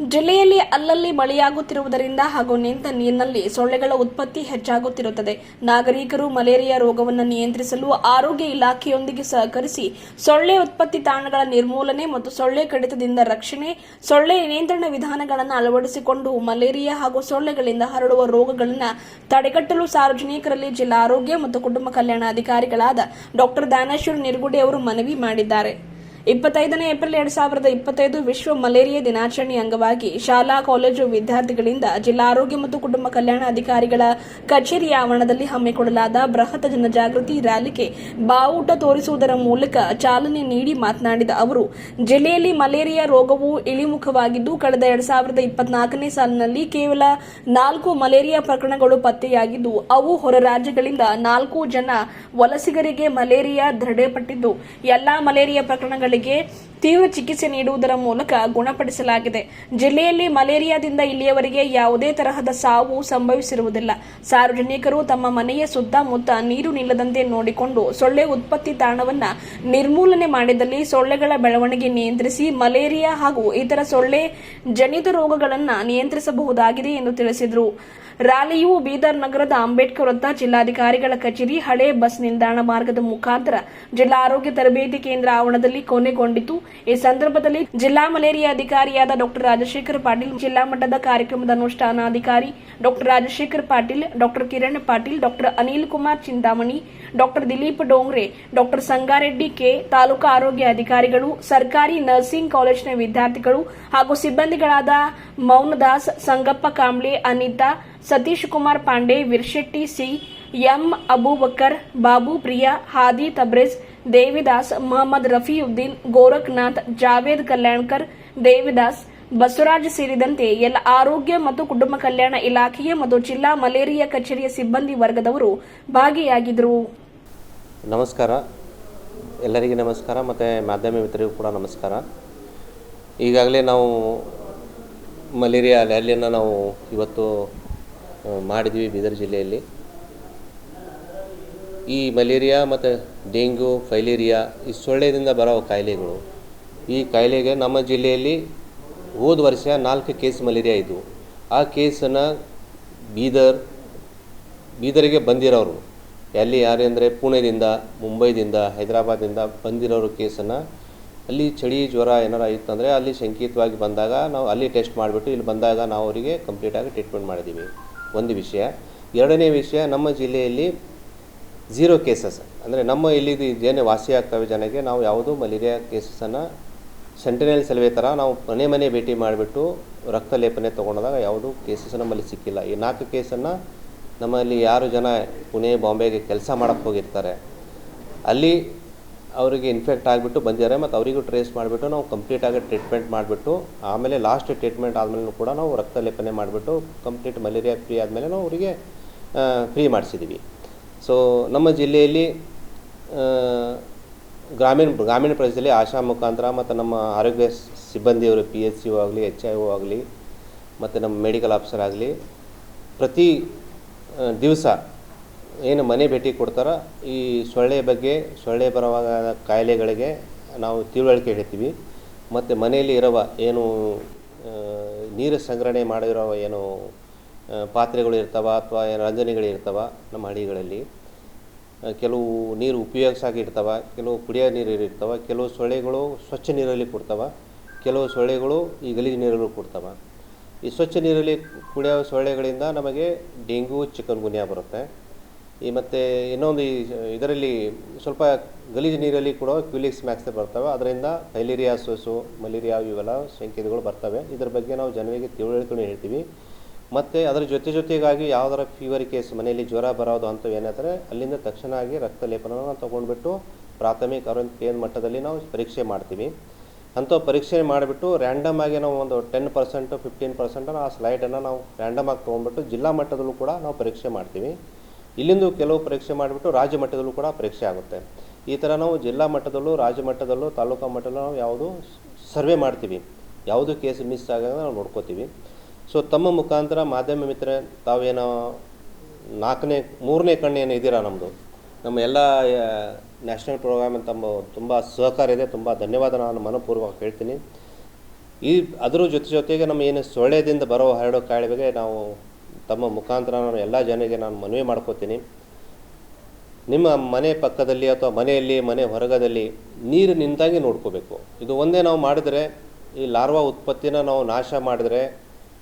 ಜಿಲ್ಲೆಯಲ್ಲಿ ಅಲ್ಲಲ್ಲಿ ಮಳೆಯಾಗುತ್ತಿರುವುದರಿಂದ ಹಾಗೂ ನಿಂತ ನೀರಿನಲ್ಲಿ ಸೊಳ್ಳೆಗಳ ಉತ್ಪತ್ತಿ ಹೆಚ್ಚಾಗುತ್ತಿರುತ್ತದೆ. ನಾಗರಿಕರು ಮಲೇರಿಯಾ ರೋಗವನ್ನು ನಿಯಂತ್ರಿಸಲು ಆರೋಗ್ಯ ಇಲಾಖೆಯೊಂದಿಗೆ ಸಹಕರಿಸಿ ಸೊಳ್ಳೆ ಉತ್ಪತ್ತಿ ತಾಣಗಳ ನಿರ್ಮೂಲನೆ ಮತ್ತು ಸೊಳ್ಳೆ ಕಡಿತದಿಂದ ರಕ್ಷಣೆ, ಸೊಳ್ಳೆ ನಿಯಂತ್ರಣ ವಿಧಾನಗಳನ್ನು ಅಳವಡಿಸಿಕೊಂಡು ಮಲೇರಿಯಾ ಹಾಗೂ ಸೊಳ್ಳೆಗಳಿಂದ ಹರಡುವ ರೋಗಗಳನ್ನು ತಡೆಗಟ್ಟಲು ಸಾರ್ವಜನಿಕರಲ್ಲಿ ಜಿಲ್ಲಾ ಆರೋಗ್ಯ ಮತ್ತು ಕುಟುಂಬ ಕಲ್ಯಾಣ ಅಧಿಕಾರಿಗಳಾದ ಡಾಕ್ಟರ್ ದಾನೇಶ್ವರ್ ನಿರ್ಗುಡೆ ಅವರು ಮನವಿ ಮಾಡಿದ್ದಾರೆ. ಇಪ್ಪತ್ತೈದನೇ ಏಪ್ರಿಲ್ ಎರಡ್ ಸಾವಿರದ ಇಪ್ಪತ್ತೈದು ವಿಶ್ವ ಮಲೇರಿಯಾ ದಿನಾಚರಣೆ ಅಂಗವಾಗಿ ಶಾಲಾ, ಕಾಲೇಜು ವಿದ್ಯಾರ್ಥಿಗಳಿಂದ ಜಿಲ್ಲಾ ಆರೋಗ್ಯ ಮತ್ತು ಕುಟುಂಬ ಕಲ್ಯಾಣ ಅಧಿಕಾರಿಗಳ ಕಚೇರಿ ಆವರಣದಲ್ಲಿ ಹಮ್ಮಿಕೊಳ್ಳಲಾದ ಬೃಹತ್ ಜನಜಾಗೃತಿ ರ್ಯಾಲಿಗೆ ಬಾವುಟ ತೋರಿಸುವುದರ ಮೂಲಕ ಚಾಲನೆ ನೀಡಿ ಮಾತನಾಡಿದ ಅವರು, ಜಿಲ್ಲೆಯಲ್ಲಿ ಮಲೇರಿಯಾ ರೋಗವು ಇಳಿಮುಖವಾಗಿದ್ದು, ಕಳೆದ ಎರಡ್ ಸಾವಿರದ ಇಪ್ಪತ್ನಾಲ್ಕನೇ ಸಾಲಿನಲ್ಲಿ ಕೇವಲ ನಾಲ್ಕು ಮಲೇರಿಯಾ ಪ್ರಕರಣಗಳು ಪತ್ತೆಯಾಗಿದ್ದು, ಅವು ಹೊರ ರಾಜ್ಯಗಳಿಂದ ನಾಲ್ಕು ಜನ ವಲಸಿಗರಿಗೆ ಮಲೇರಿಯಾ ದೃಢಪಟ್ಟಿದ್ದು ಎಲ್ಲಾ ಮಲೇರಿಯಾ ಪ್ರಕರಣಗಳಿಗೆ ತೀವ್ರ ಚಿಕಿತ್ಸೆ ನೀಡುವುದರ ಮೂಲಕ ಗುಣಪಡಿಸಲಾಗಿದೆ. ಜಿಲ್ಲೆಯಲ್ಲಿ ಮಲೇರಿಯಾದಿಂದ ಇಲ್ಲಿಯವರೆಗೆ ಯಾವುದೇ ತರಹದ ಸಾವು ಸಂಭವಿಸಿರುವುದಿಲ್ಲ. ಸಾರ್ವಜನಿಕರು ತಮ್ಮ ಮನೆಯ ಸುತ್ತಮುತ್ತ ನೀರು ನಿಲ್ಲದಂತೆ ನೋಡಿಕೊಂಡು ಸೊಳ್ಳೆ ಉತ್ಪತ್ತಿ ತಾಣವನ್ನ ನಿರ್ಮೂಲನೆ ಮಾಡಿದಲ್ಲಿ ಸೊಳ್ಳೆಗಳ ಬೆಳವಣಿಗೆ ನಿಯಂತ್ರಿಸಿ ಮಲೇರಿಯಾ ಹಾಗೂ ಇತರ ಸೊಳ್ಳೆ ಜನಿತ ರೋಗಗಳನ್ನು ನಿಯಂತ್ರಿಸಬಹುದಾಗಿದೆ ಎಂದು ತಿಳಿಸಿದರು. ರ್ಯಾಲಿಯು ಬೀದರ್ ನಗರದ ಅಂಬೇಡ್ಕರ್ ವೃತ್ತ ಜಿಲ್ಲಾಧಿಕಾರಿಗಳ ಕಚೇರಿ ಹಳೆ ಬಸ್ ನಿಲ್ದಾಣ ಮಾರ್ಗದ ಮುಖಾಂತರ ಜಿಲ್ಲಾ ಆರೋಗ್ಯ ತರಬೇತಿ ಕೇಂದ್ರ ಆವರಣದಲ್ಲಿ ಕೊನೆಗೊಂಡಿತು. ಈ ಸಂದರ್ಭದಲ್ಲಿ ಜಿಲ್ಲಾ ಮಲೇರಿಯಾ ಅಧಿಕಾರಿಯಾದ ಡಾಕ್ಟರ್ ರಾಜಶೇಖರ್ ಪಾಟೀಲ್, ಜಿಲ್ಲಾ ಮಟ್ಟದ ಕಾರ್ಯಕ್ರಮದ ಅನುಷ್ಠಾನಾಧಿಕಾರಿ doctor Rajashekhar Patil doctor Kiran Patil doctor Anil Kumar Chintamani doctor Dilip Dongre doctor Sangareddy K, taluka ಆರೋಗ್ಯ ಅಧಿಕಾರಿಗಳು, ಸರ್ಕಾರಿ ನರ್ಸಿಂಗ್ ಕಾಲೇಜಿನ ವಿದ್ಯಾರ್ಥಿಗಳು ಹಾಗೂ ಸಿಬ್ಬಂದಿಗಳಾದ ಮೌನದಾಸ್, ಸಂಗಪ್ಪ ಕಾಂಬ್ಳೆ, ಅನಿತಾ ಸತೀಶ್ ಕುಮಾರ್ ಪಾಂಡೆ, ವಿರ್ಶೆಟ್ಟಿ ಸಿ, ಎಂ ಅಬೂಬಕರ್, ಬಾಬು ಪ್ರಿಯಾ, ಹಾದಿ ತಬ್ರೇಜ್, ದೇವಿದಾಸ್, ಮೊಹಮ್ಮದ್ ರಫಿಯುದ್ದೀನ್ ಗೋರಖ್ನಾಥ್, ಜಾವೇದ್ ಕಲ್ಯಾಣ್ಕರ್, ದೇವಿದಾಸ್, ಬಸವರಾಜ್ ಸೇರಿದಂತೆ ಎಲ್ಲ ಆರೋಗ್ಯ ಮತ್ತು ಕುಟುಂಬ ಕಲ್ಯಾಣ ಇಲಾಖೆಯ ಮತ್ತು ಜಿಲ್ಲಾ ಮಲೇರಿಯಾ ಕಚೇರಿಯ ಸಿಬ್ಬಂದಿ ವರ್ಗದವರು ಭಾಗಿಯಾಗಿದ್ದರು. ನಮಸ್ಕಾರ. ಎಲ್ಲರಿಗೆ ನಮಸ್ಕಾರ ಮತ್ತು ಮಾಧ್ಯಮ ಮಿತ್ರರಿಗೂ ಕೂಡ ನಮಸ್ಕಾರ. ಈಗಾಗಲೇ ನಾವು ಮಲೇರಿಯಾ ರ್ಯಾಲಿಯನ್ನು ನಾವು ಇವತ್ತು ಮಾಡಿದ್ವಿ ಬೀದರ್ ಜಿಲ್ಲೆಯಲ್ಲಿ. ಈ ಮಲೇರಿಯಾ ಮತ್ತು ಡೆಂಗ್ಯೂ, ಫೈಲೇರಿಯಾ ಈ ಸೊಳ್ಳೆಯಿಂದ ಬರೋ ಕಾಯಿಲೆಗಳು. ಈ ಕಾಯಿಲೆಗೆ ನಮ್ಮ ಜಿಲ್ಲೆಯಲ್ಲಿ ಹೋದ ವರ್ಷ ನಾಲ್ಕು ಕೇಸ್ ಮಲೇರಿಯಾ ಇದ್ದವು ಆ ಕೇಸನ್ನು ಬೀದರ್, ಬೀದರಿಗೆ ಬಂದಿರೋರು. ಎಲ್ಲಿ ಯಾರು ಅಂದರೆ ಪುಣೆದಿಂದ, ಮುಂಬೈದಿಂದ ಹೈದರಾಬಾದಿಂದ ಬಂದಿರೋರು ಕೇಸನ್ನು. ಅಲ್ಲಿ ಚಳಿ ಜ್ವರ ಏನಾರ ಇತ್ತಂದರೆ ಅಲ್ಲಿ ಶಂಕಿತವಾಗಿ ಬಂದಾಗ ನಾವು ಅಲ್ಲಿ ಟೆಸ್ಟ್ ಮಾಡಿಬಿಟ್ಟು ಇಲ್ಲಿ ಬಂದಾಗ ನಾವು ಅವರಿಗೆ ಕಂಪ್ಲೀಟಾಗಿ ಟ್ರೀಟ್ಮೆಂಟ್ ಮಾಡಿದ್ದೀವಿ. ಒಂದು ವಿಷಯ. ಎರಡನೇ ವಿಷಯ, ನಮ್ಮ ಜಿಲ್ಲೆಯಲ್ಲಿ ಝೀರೋ ಕೇಸಸ್ ಅಂದರೆ ನಮ್ಮ ಇಲ್ಲಿ ಏನೇ ವಾಸಿ ಆಗ್ತವೆ ಜನಕ್ಕೆ ನಾವು ಯಾವುದೂ ಮಲೇರಿಯಾ ಕೇಸಸನ್ನು ಸೆಂಟಿನಲ್ ಸೆಲ್ವೆ ಥರ ನಾವು ಮನೆ ಮನೆ ಭೇಟಿ ಮಾಡಿಬಿಟ್ಟು ರಕ್ತ ಲೇಪನೆ ತೊಗೊಂಡಾಗ ಯಾವುದೂ ಕೇಸಸ್ ನಮ್ಮಲ್ಲಿ ಸಿಕ್ಕಿಲ್ಲ. ಈ ನಾಲ್ಕು ಕೇಸನ್ನು ನಮ್ಮಲ್ಲಿ ಯಾರು ಜನ ಪುಣೆ, ಬಾಂಬೆಗೆ ಕೆಲಸ ಮಾಡೋಕ್ಕೆ ಹೋಗಿರ್ತಾರೆ, ಅಲ್ಲಿ ಅವರಿಗೆ ಇನ್ಫೆಕ್ಟ್ ಆಗಿಬಿಟ್ಟು ಬಂದಿದ್ದಾರೆ ಮತ್ತು ಅವರಿಗೂ ಟ್ರೇಸ್ ಮಾಡಿಬಿಟ್ಟು ನಾವು ಕಂಪ್ಲೀಟಾಗಿ ಟ್ರೀಟ್ಮೆಂಟ್ ಮಾಡಿಬಿಟ್ಟು, ಆಮೇಲೆ ಲಾಸ್ಟ್ ಟ್ರೀಟ್ಮೆಂಟ್ ಆದಮೇಲೂ ಕೂಡ ನಾವು ರಕ್ತ ಲೇಪನೆ ಮಾಡಿಬಿಟ್ಟು ಕಂಪ್ಲೀಟ್ ಮಲೇರಿಯಾ ಫ್ರೀ ಆದಮೇಲೆ ನಾವು ಅವರಿಗೆ ಫ್ರೀ ಮಾಡಿಸಿದ್ದೀವಿ ಸೊ ನಮ್ಮ ಜಿಲ್ಲೆಯಲ್ಲಿ ಗ್ರಾಮೀಣ ಗ್ರಾಮೀಣ ಪ್ರದೇಶದಲ್ಲಿ ಆಶಾ ಮುಖಾಂತರ ಮತ್ತು ನಮ್ಮ ಆರೋಗ್ಯ ಸಿಬ್ಬಂದಿಯವರು ಪಿ ಎಚ್ ಸಿ ಆಗಲಿ ಎಚ್ ಐ ಓ ಆಗಲಿ, ಮತ್ತು ನಮ್ಮ ಮೆಡಿಕಲ್ ಆಫೀಸರ್ ಆಗಲಿ, ಪ್ರತಿ ದಿವಸ ಏನು ಮನೆ ಭೇಟಿ ಕೊಡ್ತಾರೋ ಈ ಸೊಳ್ಳೆ ಬಗ್ಗೆ, ಸೊಳ್ಳೆ ಬರುವಾಗ ಕಾಯಿಲೆಗಳಿಗೆ ನಾವು ತಿಳುವಳಿಕೆ ಹೇಳ್ತೀವಿ. ಮತ್ತು ಮನೆಯಲ್ಲಿ ಇರುವ ಏನು ನೀರು ಸಂಗ್ರಹಣೆ ಮಾಡಿರೋ ಏನು ಪಾತ್ರೆಗಳು ಇರ್ತಾವ ಅಥವಾ ಏನು ರಂಜನೆಗಳು ಇರ್ತಾವ ನಮ್ಮ ಹಳ್ಳಿಗಳಲ್ಲಿ. ಕೆಲವು ನೀರು ಉಪಯೋಗಿಸಾಗಿ ಇರ್ತಾವ, ಕೆಲವು ಕುಡಿಯೋ ನೀರು ಇರ್ತಾವ, ಕೆಲವು ಸೊಳ್ಳೆಗಳು ಸ್ವಚ್ಛ ನೀರಲ್ಲಿ ಕೊಡ್ತಾವ, ಕೆಲವು ಸೊಳ್ಳೆಗಳು ಈ ಗಲೀಜು ನೀರಲ್ಲಿ ಕೊಡ್ತಾವ. ಈ ಸ್ವಚ್ಛ ನೀರಲ್ಲಿ ಕುಡಿಯೋ ಸೊಳ್ಳೆಗಳಿಂದ ನಮಗೆ ಡೆಂಗ್ಯೂ ಚಿಕನ್ ಗುನ್ಯಾ ಬರುತ್ತೆ. ಈ ಮತ್ತು ಇನ್ನೊಂದು ಇದರಲ್ಲಿ ಸ್ವಲ್ಪ ಗಲೀಜು ನೀರಲ್ಲಿ ಕೂಡ ಕ್ವಿಲಿಕ್ಸ್ ಮ್ಯಾಕ್ಸ್ ಬರ್ತವೆ. ಅದರಿಂದ ಫೈಲೇರಿಯಾಸೋಸು, ಮಲೇರಿಯಾ ಇವೆಲ್ಲ ಸಂಕೇತಗಳು ಬರ್ತವೆ. ಇದ್ರ ಬಗ್ಗೆ ನಾವು ಜನರಿಗೆ ತಿಳುವಳಿಕೆ ಹೇಳ್ತೀವಿ. ಮತ್ತು ಅದರ ಜೊತೆ ಜೊತೆಗಾಗಿ ಯಾವ್ದಾರ ಫೀವರ್ ಕೇಸ್ ಮನೆಯಲ್ಲಿ ಜ್ವರ ಬರೋದು ಅಂಥವು ಏನಾದರೆ ಅಲ್ಲಿಂದ ತಕ್ಷಣ ಆಗಿ ರಕ್ತ ಲೇಪನವನ್ನು ತೊಗೊಂಡ್ಬಿಟ್ಟು ಪ್ರಾಥಮಿಕ ಆರೋಗ್ಯ ಕೇಂದ್ರ ಮಟ್ಟದಲ್ಲಿ ನಾವು ಪರೀಕ್ಷೆ ಮಾಡ್ತೀವಿ. ಅಂಥ ಪರೀಕ್ಷೆ ಮಾಡಿಬಿಟ್ಟು ರ್ಯಾಂಡಮ್ ಆಗಿ ನಾವು ಒಂದು ಟೆನ್ ಪರ್ಸೆಂಟು ಫಿಫ್ಟೀನ್ ಪರ್ಸೆಂಟನ್ನು ಆ ಸ್ಲೈಡನ್ನು ನಾವು ರ್ಯಾಂಡಮ್ ಆಗಿ ತೊಗೊಂಡ್ಬಿಟ್ಟು ಜಿಲ್ಲಾ ಮಟ್ಟದಲ್ಲೂ ಕೂಡ ನಾವು ಪರೀಕ್ಷೆ ಮಾಡ್ತೀವಿ. ಇಲ್ಲಿಂದು ಕೆಲವು ಪರೀಕ್ಷೆ ಮಾಡಿಬಿಟ್ಟು ರಾಜ್ಯ ಮಟ್ಟದಲ್ಲೂ ಕೂಡ ಪರೀಕ್ಷೆ ಆಗುತ್ತೆ. ಈ ಥರ ನಾವು ಜಿಲ್ಲಾ ಮಟ್ಟದಲ್ಲೂ, ರಾಜ್ಯ ಮಟ್ಟದಲ್ಲೂ, ತಾಲೂಕು ಮಟ್ಟದಲ್ಲೂ ನಾವು ಯಾವುದು ಸರ್ವೆ ಮಾಡ್ತೀವಿ. ಯಾವುದು ಕೇಸ್ ಮಿಸ್ ಆಗಾಗ ನಾವು ನೋಡ್ಕೋತೀವಿ. ಸೊ ತಮ್ಮ ಮುಖಾಂತರ ಮಾಧ್ಯಮ ಮಿತ್ರ ತಾವೇನೋ ನಾಲ್ಕನೇ, ಮೂರನೇ ಕಣ್ಣು ಏನು ಇದ್ದೀರಾ ನಮ್ಮದು ನಮ್ಮ ಎಲ್ಲ ನ್ಯಾಷನಲ್ ಪ್ರೋಗ್ರಾಮ್ ತಮ್ಮ ತುಂಬ ಸಹಕಾರ ಇದೆ. ತುಂಬ ಧನ್ಯವಾದ ನಾನು ಮನಪೂರ್ವಕ ಹೇಳ್ತೀನಿ. ಈ, ಅದರ ಜೊತೆ ಜೊತೆಗೆ ನಮ್ಮ ಏನು ಸೊಳ್ಳೆದಿಂದ ಬರೋ ಹರಡೋ ಕಾಯಿಲೆ ನಾವು ತಮ್ಮ ಮುಖಾಂತರ ನಾನು ಎಲ್ಲ ಜನರಿಗೆ ನಾನು ಮನವಿ ಮಾಡ್ಕೋತೀನಿ. ನಿಮ್ಮ ಮನೆ ಪಕ್ಕದಲ್ಲಿ ಅಥವಾ ಮನೆಯಲ್ಲಿ, ಮನೆ ಹೊರಗದಲ್ಲಿ ನೀರು ನಿಂತಾಗಿ ನೋಡ್ಕೋಬೇಕು. ಇದು ಒಂದೇ ನಾವು ಮಾಡಿದರೆ ಈ ಲಾರ್ವಾ ಉತ್ಪತ್ತಿನ ನಾವು ನಾಶ ಮಾಡಿದರೆ,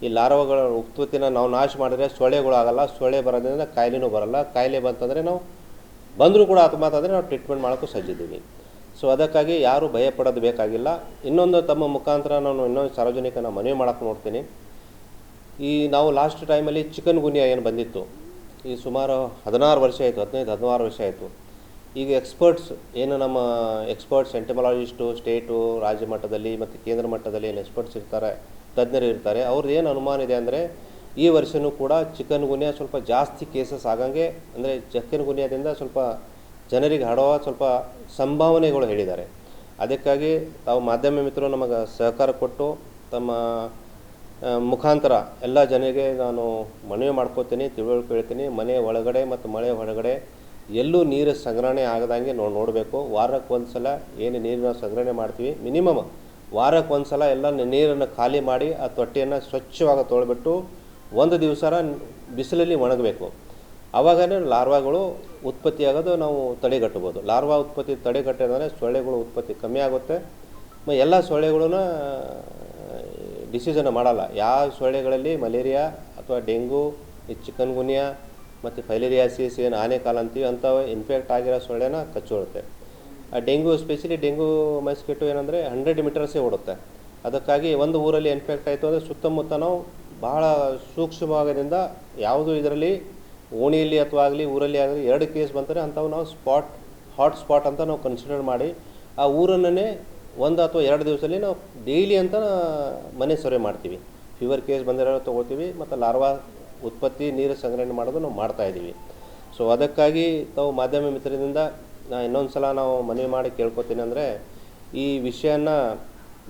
ಈ ಲಾರ್ವಾಗಳ ಉತ್ಪತ್ತಿನ ನಾವು ನಾಶ ಮಾಡಿದರೆ ಸೊಳ್ಳೆಗಳು ಆಗಲ್ಲ, ಸೊಳ್ಳೆ ಬರೋದ್ರಿಂದ ಕಾಯಿಲೆನೂ ಬರಲ್ಲ. ಕಾಯಿಲೆ ಬಂತಂದರೆ ನಾವು ಬಂದರೂ ಕೂಡ ಆತ್ಮಾತಂದರೆ ನಾವು ಟ್ರೀಟ್ಮೆಂಟ್ ಮಾಡೋಕ್ಕೂ ಸಜ್ಜಿದ್ದೀವಿ ಸೊ ಅದಕ್ಕಾಗಿ ಯಾರೂ ಭಯಪಡೋದು ಬೇಕಾಗಿಲ್ಲ. ಇನ್ನೊಂದು ತಮ್ಮ ಮುಖಾಂತರ ನಾನು ಇನ್ನೊಂದು ಸಾರ್ವಜನಿಕನ ಮನವಿ ಮಾಡೋಕ್ಕೆ ನೋಡ್ತೀನಿ. ಈ ನಾವು ಲಾಸ್ಟ್ ಟೈಮಲ್ಲಿ ಚಿಕನ್ ಗುನ್ಯಾ ಏನು ಬಂದಿತ್ತು? ಈ ಸುಮಾರು ಹದಿನಾರು ವರ್ಷ ಆಯಿತು, ಹದಿನೈದು, ಹದಿನಾರು ವರ್ಷ ಆಯಿತು. ಈಗ ಎಕ್ಸ್ಪರ್ಟ್ಸ್ ಏನು ನಮ್ಮ ಎಕ್ಸ್ಪರ್ಟ್ಸ್ ಎಂಟಮಾಲಜಿಸ್ಟು ಸ್ಟೇಟು ರಾಜ್ಯ ಮಟ್ಟದಲ್ಲಿ ಮತ್ತು ಕೇಂದ್ರ ಮಟ್ಟದಲ್ಲಿ ಏನು ಎಕ್ಸ್ಪರ್ಟ್ಸ್ ಇರ್ತಾರೆ, ತಜ್ಞರು ಇರ್ತಾರೆ ಅವ್ರದ್ದು ಏನು ಅನುಮಾನ ಇದೆ ಅಂದರೆ ಈ ವರ್ಷವೂ ಕೂಡ ಚಿಕನ್ ಗುನ್ಯಾ ಸ್ವಲ್ಪ ಜಾಸ್ತಿ ಕೇಸಸ್ ಆಗಂಗೆ ಅಂದರೆ ಚಿಕನ್ ಗುನ್ಯಾದಿಂದ ಸ್ವಲ್ಪ ಜನರಿಗೆ ಹರಡುವ ಸ್ವಲ್ಪ ಸಂಭಾವನೆಗಳು ಹೇಳಿದ್ದಾರೆ. ಅದಕ್ಕಾಗಿ ತಾವು ಮಾಧ್ಯಮ ಮಿತ್ರರು ನಮಗೆ ಸಹಕಾರ ಕೊಟ್ಟು ತಮ್ಮ ಮುಖಾಂತರ ಎಲ್ಲ ಜನರಿಗೆ ನಾನು ಮನವಿ ಮಾಡ್ಕೋತೀನಿ, ತಿಳುವಳಿಕೆ ಹೇಳ್ತೀನಿ ಮನೆ ಒಳಗಡೆ ಮತ್ತು ಮಳೆ ಹೊರಗಡೆ ಎಲ್ಲೂ ನೀರು ಸಂಗ್ರಹಣೆ ಆಗದಂಗೆ ನಾವು ನೋಡಬೇಕು. ವಾರಕ್ಕೆ ಒಂದು ಸಲ ಏನು ನೀರನ್ನ ಸಂಗ್ರಹಣೆ ಮಾಡ್ತೀವಿ. ಮಿನಿಮಮ್ ವಾರಕ್ಕೆ ಒಂದು ಸಲ ಎಲ್ಲ ನೀರನ್ನು ಖಾಲಿ ಮಾಡಿ ಆ ತೊಟ್ಟಿಯನ್ನು ಸ್ವಚ್ಛವಾಗಿ ತೊಳೆಬಿಟ್ಟು ಒಂದು ದಿವಸ ಬಿಸಿಲಲ್ಲಿ ಒಣಗಬೇಕು. ಆವಾಗನೇ ಲಾರ್ವಾಗಳು ಉತ್ಪತ್ತಿಯಾಗೋದು ನಾವು ತಡೆಗಟ್ಟಬೋದು. ಲಾರ್ವಾ ಉತ್ಪತ್ತಿ ತಡೆಗಟ್ಟಿದ್ರೆ ಸೊಳ್ಳೆಗಳು ಉತ್ಪತ್ತಿ ಕಮ್ಮಿ ಆಗುತ್ತೆ. ಎಲ್ಲ ಸೊಳ್ಳೆಗಳನ್ನ ಡಿಸಿಷನ್ ಮಾಡಲ್ಲ. ಯಾವ ಸೊಳ್ಳೆಗಳಲ್ಲಿ ಮಲೇರಿಯಾ ಅಥವಾ ಡೆಂಗು, ಈ ಚಿಕನ್ ಗುನ್ಯಾ ಮತ್ತು ಫೈಲೇರಿಯಾಸಿಸ್ ಏನು ಆನೆಕಾಲ ಅಂತೀವಿ, ಅಂಥವು ಇನ್ಫೆಕ್ಟ್ ಆಗಿರೋ ಸೊಳ್ಳೆನ ಕಚ್ಚುಳುತ್ತೆ ಆ ಡೆಂಗು ಸ್ಪೆಷಲಿ ಡೆಂಗು ಮಸ್ಕಿಟೋ ಏನಂದರೆ ಹಂಡ್ರೆಡ್ ಮೀಟರ್ಸೇ ಓಡುತ್ತೆ. ಅದಕ್ಕಾಗಿ ಒಂದು ಊರಲ್ಲಿ ಇನ್ಫೆಕ್ಟ್ ಆಯಿತು ಅಂದರೆ ಸುತ್ತಮುತ್ತ ನಾವು ಬಹಳ ಸೂಕ್ಷ್ಮವಾಗದಿಂದ ಯಾವುದು ಇದರಲ್ಲಿ ಓಣಿಯಲ್ಲಿ ಅಥವಾ ಆಗಲಿ ಊರಲ್ಲಿ ಆಗಲಿ ಎರಡು ಕೇಸ್ ಬಂದರೆ ಅಂಥವು ನಾವು ಸ್ಪಾಟ್ ಹಾಟ್ ಸ್ಪಾಟ್ ಅಂತ ನಾವು ಕನ್ಸಿಡರ್ ಮಾಡಿ ಆ ಊರನ್ನೇ ಒಂದು ಅಥವಾ ಎರಡು ದಿವಸದಲ್ಲಿ ನಾವು ಡೈಲಿ ಅಂತ ಮನೆ ಸರ್ವೆ ಮಾಡ್ತೀವಿ. ಫೀವರ್ ಕೇಸ್ ಬಂದಿರೋ ತೊಗೊಳ್ತೀವಿ, ಮತ್ತು ಲಾರ್ವಾ ಉತ್ಪತ್ತಿ ನೀರು ಸಂಗ್ರಹಣೆ ಮಾಡೋದು ನಾವು ಮಾಡ್ತಾ ಇದ್ದೀವಿ. ಸೊ ಅದಕ್ಕಾಗಿ ತಾವು ಮಾಧ್ಯಮ ಮಿತ್ರದಿಂದ ನಾ ಇನ್ನೊಂದು ಸಲ ನಾವು ಮನವಿ ಮಾಡಿ ಕೇಳ್ಕೊತೀನಿ ಅಂದರೆ, ಈ ವಿಷಯನ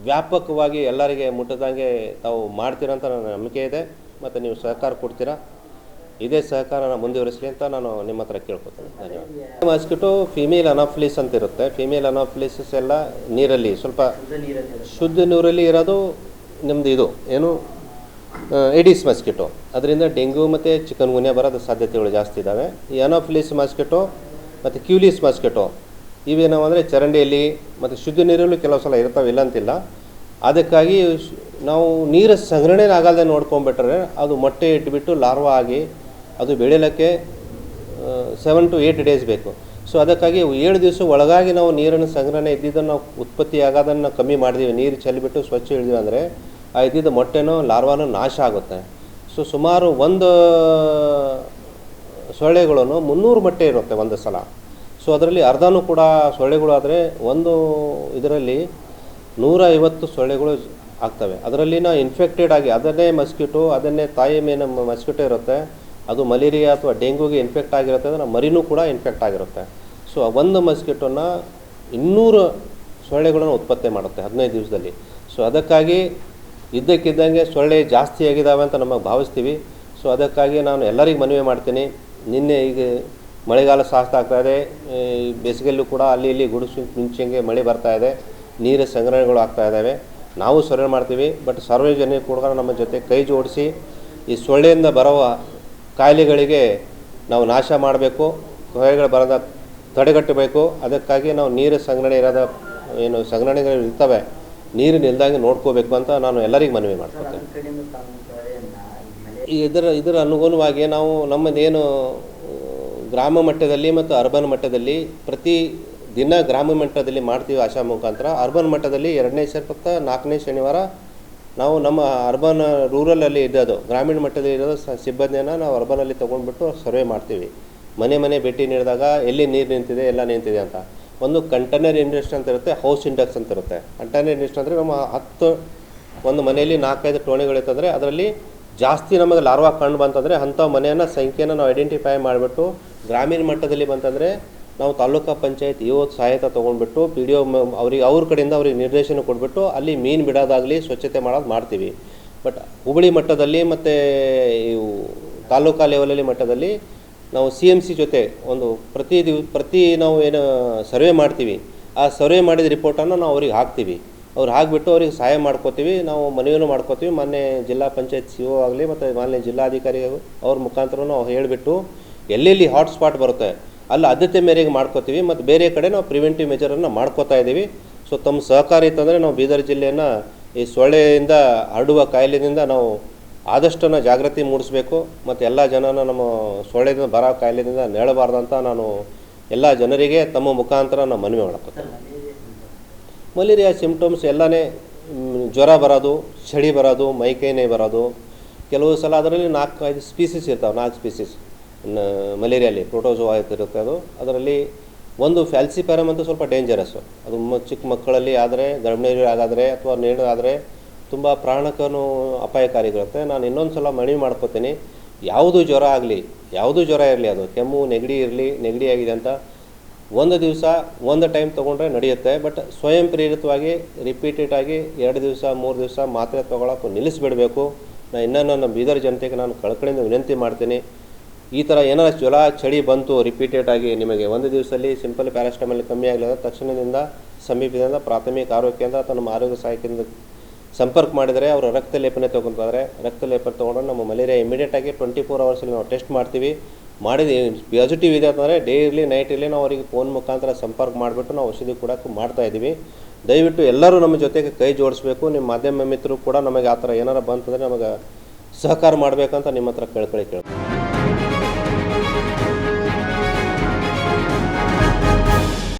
ವ್ಯಾಪಕವಾಗಿ ಎಲ್ಲರಿಗೆ ಮುಟ್ಟದಂಗೆ ತಾವು ಮಾಡ್ತೀರಂತ ನನ್ನ ನಂಬಿಕೆ ಇದೆ. ಮತ್ತು ನೀವು ಸಹಕಾರ ಕೊಡ್ತೀರಾ? ಇದೇ ಸಹಕಾರನ ಮುಂದುವರಿಸಲಿ ಅಂತ ನಾನು ನಿಮ್ಮ ಹತ್ರ ಕೇಳ್ಕೊತೀನಿ. ಧನ್ಯವಾದ. ಮಾಸ್ಕಿಟೋ ಫಿಮೇಲ್ ಅನಾಫ್ಲಿಸ್ ಅಂತ ಇರುತ್ತೆ. ಫಿಮೇಲ್ ಅನಾಫ್ಲಿಸಸ್ ಎಲ್ಲ ನೀರಲ್ಲಿ ಸ್ವಲ್ಪ ಶುದ್ಧ ನೀರಲ್ಲಿ ಇರೋದು ನಿಮ್ಮದು ಇದು, ಏನು? ಎಡಿಸ್ ಮಸ್ಕಿಟೋ ಅದರಿಂದ ಡೆಂಗ್ಯೂ ಮತ್ತು ಚಿಕನ್ ಗುನ್ಯಾ ಬರೋದು ಸಾಧ್ಯತೆಗಳು ಜಾಸ್ತಿ ಇದ್ದಾವೆ ಈ ಅನಾಫ್ಲಿಸ್ ಮಾಸ್ಕಿಟೋ ಮತ್ತು ಕ್ಯೂಲಿಸ್ ಮಾಸ್ಕಿಟೋ ಇವೇನವು ಅಂದರೆ ಚರಂಡಿಯಲ್ಲಿ ಮತ್ತು ಶುದ್ಧ ನೀರಲ್ಲೂ ಕೆಲವು ಸಲ ಇರ್ತಾವೆ ಇಲ್ಲ ಅಂತಿಲ್ಲ ಅದಕ್ಕಾಗಿ ನಾವು ನೀರು ಸಂಗ್ರಹಣೆ ಆಗಲ್ಲದೆ ನೋಡ್ಕೊಂಬಿಟ್ರೆ ಅದು ಮೊಟ್ಟೆ ಇಟ್ಬಿಟ್ಟು ಲಾರ್ವಾ ಆಗಿ ಅದು ಬೆಳೆಯಲಿಕ್ಕೆ ಸೆವೆನ್ ಟು ಏಯ್ಟ್ ಡೇಸ್ ಬೇಕು. ಸೊ ಅದಕ್ಕಾಗಿ ಏಳು ದಿವಸ ಒಳಗಾಗಿ ನಾವು ನೀರನ್ನು ಸಂಗ್ರಹಣೆ ಇದ್ದಿದ್ದನ್ನು ನಾವು ಉತ್ಪತ್ತಿ ಆಗೋದನ್ನು ಕಮ್ಮಿ ಮಾಡಿದೀವಿ. ನೀರು ಚೆಲ್ಲಿಬಿಟ್ಟು ಸ್ವಚ್ಛ ಇಳಿದೀವಿ ಅಂದರೆ ಆ ಇದ್ದಿದ್ದ ಮೊಟ್ಟೆನೋ, ಲಾರ್ವಾನೋ ನಾಶ ಆಗುತ್ತೆ. ಸೊ ಸುಮಾರು ಒಂದು ಸೊಳ್ಳೆಗಳನ್ನು ಮುನ್ನೂರು ಮೊಟ್ಟೆ ಇರುತ್ತೆ ಒಂದು ಸಲ. ಸೊ ಅದರಲ್ಲಿ ಅರ್ಧನೂ ಕೂಡ ಸೊಳ್ಳೆಗಳು ಆದರೆ ಒಂದು ಇದರಲ್ಲಿ ನೂರ ಐವತ್ತು ಸೊಳ್ಳೆಗಳು ಆಗ್ತವೆ. ಅದರಲ್ಲಿ ನಾವು ಇನ್ಫೆಕ್ಟೆಡ್ ಆಗಿ, ಅದನ್ನೇ ಮಸ್ಕಿಟೋ ಅದನ್ನೇ ತಾಯಿ ಮೇನ ಮಸ್ಕಿಟೋ ಇರುತ್ತೆ. ಅದು ಮಲೇರಿಯಾ ಅಥವಾ ಡೆಂಗ್ಯೂಗೆ ಇನ್ಫೆಕ್ಟ್ ಆಗಿರುತ್ತೆ ಅಂದರೆ ಮರಿನೂ ಕೂಡ ಇನ್ಫೆಕ್ಟ್ ಆಗಿರುತ್ತೆ. ಸೊ ಒಂದು ಮಸ್ಕಿಟೋನ ಇನ್ನೂರು ಸೊಳ್ಳೆಗಳನ್ನು ಉತ್ಪತ್ತಿ ಮಾಡುತ್ತೆ ಹದಿನೈದು ದಿವಸದಲ್ಲಿ. ಸೊ ಅದಕ್ಕಾಗಿ ಇದ್ದಕ್ಕಿದ್ದಂಗೆ ಸೊಳ್ಳೆ ಜಾಸ್ತಿ ಆಗಿದ್ದಾವೆ ಅಂತ ನಮಗೆ ಭಾವಿಸ್ತೀವಿ. ಸೊ ಅದಕ್ಕಾಗಿ ನಾನು ಎಲ್ಲರಿಗೂ ಮನವಿ ಮಾಡ್ತೀನಿ. ನಿನ್ನೆ ಈಗ ಮಳೆಗಾಲ ಇದೆ. ಬೇಸಿಗೆಯಲ್ಲೂ ಕೂಡ ಅಲ್ಲಿ ಇಲ್ಲಿ ಗುಡಿಸಿ ಮುಂಚೆಂಗೆ ಮಳೆ ಬರ್ತಾ ಇದೆ. ನೀರ ಸಂಗ್ರಹಣೆಗಳು ಆಗ್ತಾ ಇದ್ದಾವೆ. ನಾವು ಸರ್ವೆ ಮಾಡ್ತೀವಿ. ಬಟ್ ಸಾರ್ವಜನಿಕ ಕೂಡ ನಮ್ಮ ಜೊತೆ ಕೈ ಜೋಡಿಸಿ ಈ ಸೊಳ್ಳೆಯಿಂದ ಬರುವ ಕಾಯಿಲೆಗಳಿಗೆ ನಾವು ನಾಶ ಮಾಡಬೇಕು ಕಾಯಿಲೆಗಳು ಬರದ ತಡೆಗಟ್ಟಬೇಕು. ಅದಕ್ಕಾಗಿ ನಾವು ನೀರು ಸಂಗ್ರಹಣೆ ಇರೋದ, ಏನು ಸಂಗ್ರಹಣೆಗಳು ಇರ್ತವೆ, ನೀರು ನಿಲ್ದಂಗೆ ನೋಡ್ಕೋಬೇಕು ಅಂತ ನಾನು ಎಲ್ಲರಿಗೂ ಮನವಿ ಮಾಡ್ಕೊತೀನಿ. ಇದರ ಇದರ ಅನುಗುಣವಾಗಿ ನಾವು ನಮ್ಮದೇನು, ಗ್ರಾಮ ಮಟ್ಟದಲ್ಲಿ ಮತ್ತು ಅರ್ಬನ್ ಮಟ್ಟದಲ್ಲಿ ಪ್ರತಿ ದಿನ ಗ್ರಾಮ ಮಟ್ಟದಲ್ಲಿ ಮಾಡ್ತೀವಿ ಆಶಾ ಮುಖಾಂತರ. ಅರ್ಬನ್ ಮಟ್ಟದಲ್ಲಿ ಎರಡನೇ ಶನಿವಾರ ನಾಲ್ಕನೇ ಶನಿವಾರ ನಾವು ನಮ್ಮ ಅರ್ಬನ್ ರೂರಲಲ್ಲಿ ಇದ್ದದ್ದು ಗ್ರಾಮೀಣ ಮಟ್ಟದಲ್ಲಿ ಇರೋದು ಸಿಬ್ಬಂದಿಯನ್ನು ನಾವು ಅರ್ಬನಲ್ಲಿ ತೊಗೊಂಡ್ಬಿಟ್ಟು ಸರ್ವೆ ಮಾಡ್ತೀವಿ. ಮನೆ ಮನೆ ಭೇಟಿ ನೀಡಿದಾಗ ಎಲ್ಲಿ ನೀರು ನಿಂತಿದೆ, ಎಲ್ಲ ನಿಂತಿದೆ ಅಂತ. ಒಂದು ಕಂಟೈನರ್ ಇಂಡಸ್ಟ್ರಿ ಅಂತ ಇರುತ್ತೆ, ಹೌಸ್ ಇಂಡಕ್ಸ್ ಅಂತ ಇರುತ್ತೆ. ಕಂಟೈನರ್ ಇಂಡಸ್ಟ್ರಿ ಅಂದರೆ ನಮ್ಮ ಹತ್ತು, ಒಂದು ಮನೆಯಲ್ಲಿ ನಾಲ್ಕೈದು ಟೋಣಿಗಳಿರ್ತಂದರೆ ಅದರಲ್ಲಿ ಜಾಸ್ತಿ ನಮಗೆ ಲಾರ್ವಾ ಕಂಡು ಬಂತಂದರೆ ಅಂಥ ಮನೆಯನ್ನು ಸಂಖ್ಯೆಯನ್ನು ನಾವು ಐಡೆಂಟಿಫೈ ಮಾಡಿಬಿಟ್ಟು ಗ್ರಾಮೀಣ ಮಟ್ಟದಲ್ಲಿ ಬಂತಂದರೆ ನಾವು ತಾಲೂಕು ಪಂಚಾಯತ್ ಇವತ್ತು ಸಹಾಯತ ತೊಗೊಂಡ್ಬಿಟ್ಟು ಪಿ ಡಿ ಒ ಅವ್ರಿಗೆ ಅವ್ರ ಕಡೆಯಿಂದ ಅವ್ರಿಗೆ ನಿರ್ದೇಶನ ಕೊಟ್ಬಿಟ್ಟು ಅಲ್ಲಿ ಮೀನು ಬಿಡೋದಾಗಲಿ ಸ್ವಚ್ಛತೆ ಮಾಡೋದು ಮಾಡ್ತೀವಿ. ಬಟ್ ಹುಬ್ಬಳ್ಳಿ ಮಟ್ಟದಲ್ಲಿ ಮತ್ತು ಇವು ತಾಲೂಕಾ ಲೆವೆಲಲ್ಲಿ ಮಟ್ಟದಲ್ಲಿ ನಾವು ಸಿ ಎಂ ಸಿ ಜೊತೆ ಒಂದು ಪ್ರತಿ ದಿವ್, ಪ್ರತಿ ನಾವು ಏನು ಸರ್ವೆ ಮಾಡ್ತೀವಿ. ಆ ಸರ್ವೆ ಮಾಡಿದ ರಿಪೋರ್ಟನ್ನು ನಾವು ಅವ್ರಿಗೆ ಹಾಕ್ತೀವಿ. ಅವ್ರು ಹಾಕ್ಬಿಟ್ಟು ಅವ್ರಿಗೆ ಸಹಾಯ ಮಾಡ್ಕೋತೀವಿ. ನಾವು ಮನವಿನೂ ಮಾಡ್ಕೋತೀವಿ. ಮೊನ್ನೆ ಜಿಲ್ಲಾ ಪಂಚಾಯತ್ ಸಿ ಒ ಆಗಲಿ ಮತ್ತು ಮಾನ್ಯ ಜಿಲ್ಲಾಧಿಕಾರಿ ಅವ್ರ ಮುಖಾಂತರ ನಾವು ಹೇಳಿಬಿಟ್ಟು ಎಲ್ಲೆಲ್ಲಿ ಹಾಟ್ಸ್ಪಾಟ್ ಬರುತ್ತೆ ಅಲ್ಲಿ ಆದ್ಯತೆ ಮೇರೆಗೆ ಮಾಡ್ಕೋತೀವಿ, ಮತ್ತು ಬೇರೆ ಕಡೆ ನಾವು ಪ್ರಿವೆಂಟಿವ್ ಮೆಜರನ್ನು ಮಾಡ್ಕೋತಾ ಇದ್ದೀವಿ. ಸೊ ತಮ್ಮ ಸಹಕಾರ ಇತ್ತಂದರೆ ನಾವು ಬೀದರ್ ಜಿಲ್ಲೆಯನ್ನು ಈ ಸೊಳ್ಳೆಯಿಂದ ಹರಡುವ ಕಾಯಿಲೆಯಿಂದ ನಾವು ಆದಷ್ಟನ್ನು ಜಾಗೃತಿ ಮೂಡಿಸ್ಬೇಕು. ಮತ್ತು ಎಲ್ಲ ಜನನ ನಮ್ಮ ಸೊಳ್ಳೆದಿಂದ ಬರೋ ಕಾಯಿಲೆಯಿಂದ ನೆರಳಬಾರ್ದಂತ ನಾನು ಎಲ್ಲ ಜನರಿಗೆ ತಮ್ಮ ಮುಖಾಂತರ ನಾನು ಮನವಿ ಮಾಡ್ಕೋತೀನಿ. ಮಲೇರಿಯಾ ಸಿಂಪ್ಟಮ್ಸ್ ಎಲ್ಲನೇ ಜ್ವರ ಬರೋದು, ಚಳಿ ಬರೋದು ಮೈಕೈನೇ ಬರೋದು. ಕೆಲವು ಸಲ ಅದರಲ್ಲಿ ನಾಲ್ಕು ಐದು ಸ್ಪೀಸೀಸ್ ಇರ್ತಾವೆ, ನಾಲ್ಕು ಸ್ಪೀಸೀಸ್ ಮಲೇರಿಯಲ್ಲಿ ಪ್ರೋಟೋಜೋವಾ ಇರುತ್ತೆ ಅದು, ಅದರಲ್ಲಿ ಒಂದು ಫ್ಯಾಲ್ಸಿಪ್ಯಾರಮ್ ಅಂತ ಸ್ವಲ್ಪ ಡೇಂಜರಸ್ಸು ಅದು ಚಿಕ್ಕ ಮಕ್ಕಳಲ್ಲಿ ಆದರೆ ಗರ್ಭಿಣಿ ಆಗಾದರೆ ಅಥವಾ ನೇಣು ಆದರೆ ತುಂಬ ಪ್ರಾಣಕ್ಕೂ ಅಪಾಯಕಾರಿಗಳಿರುತ್ತೆ. ನಾನು ಇನ್ನೊಂದು ಸಲ ಮನವಿ ಮಾಡ್ಕೋತೀನಿ. ಯಾವುದು ಜ್ವರ ಆಗಲಿ, ಯಾವುದು ಜ್ವರ ಇರಲಿ, ಅದು ಕೆಮ್ಮು, ನೆಗಡಿ ಇರಲಿ, ನೆಗಡಿ ಆಗಿದೆ ಅಂತ ಒಂದು ದಿವಸ ಒಂದು ಟೈಮ್ ತೊಗೊಂಡ್ರೆ ನಡೆಯುತ್ತೆ. ಬಟ್ ಸ್ವಯಂ ಪ್ರೇರಿತವಾಗಿ ರಿಪೀಟೆಡ್ ಆಗಿ ಎರಡು ದಿವಸ, ಮೂರು ದಿವಸ ಮಾತ್ರೆ ತೊಗೊಳಕ್ಕೂ ನಿಲ್ಲಿಸಿಬಿಡಬೇಕು. ನಾನು ಇನ್ನೂ ನನ್ನ ಬೀದರ್ ಜನತೆಗೆ ನಾನು ಕಳ್ಕಳಿಂದ ವಿನಂತಿ ಮಾಡ್ತೀನಿ. ಈ ಥರ ಏನಾರ ಜ್ವರ, ಚಳಿ ಬಂತು ರಿಪೀಟೆಡ್ ಆಗಿ ನಿಮಗೆ ಒಂದು ದಿವಸದಲ್ಲಿ ಸಿಂಪಲ್ ಪ್ಯಾರಾಸ್ಟಮಲ್ ಕಮ್ಮಿ ಆಗಲಿಲ್ಲ, ತಕ್ಷಣದಿಂದ ಸಮೀಪದಿಂದ ಪ್ರಾಥಮಿಕ ಆರೋಗ್ಯ ಕೇಂದ್ರ ಅಥವಾ ನಮ್ಮ ಆರೋಗ್ಯ ಸಹಾಯ ಕೇಂದ್ರ ಸಂಪರ್ಕ ಮಾಡಿದರೆ ಅವರು ರಕ್ತ ಲೇಪನೆ ತೊಗೊಂಡ್ರೆ ರಕ್ತ ಲೇಪನೆ ತೊಗೊಂಡ್ರೆ ನಮ್ಮ ಮಲೇರಿಯಾ ಇಮಿಡಿಯೇಟಾಗಿ ಟ್ವೆಂಟಿ ಫೋರ್ ಅವರ್ಸಲ್ಲಿ ನಾವು ಟೆಸ್ಟ್ ಮಾಡ್ತೀವಿ. ಮಾಡಿದ ಪಾಸಿಟಿವ್ ಇದೆ ಅಂತಂದರೆ ಡೈಲಿ ನೈಟ್ ಇರಲಿ ನಾವು ಅವರಿಗೆ ಫೋನ್ ಮುಖಾಂತರ ಸಂಪರ್ಕ ಮಾಡಿಬಿಟ್ಟು ನಾವು ಔಷಧಿ ಕೂಡ ಮಾಡ್ತಾ ಇದ್ದೀವಿ. ದಯವಿಟ್ಟು ಎಲ್ಲರೂ ನಮ್ಮ ಜೊತೆಗೆ ಕೈ ಜೋಡಿಸ್ಬೇಕು. ನಿಮ್ಮ ಮಾಧ್ಯಮ ಮಿತ್ರರು ಕೂಡ ನಮಗೆ ಆ ಥರ ಏನಾರು ಬಂತಂದರೆ ನಮಗೆ ಸಹಕಾರ ಮಾಡಬೇಕಂತ ನಿಮ್ಮ ಹತ್ರ ಕೇಳ್ಕೊಳ್ಳಿ ಕೇಳ್ತೀನಿ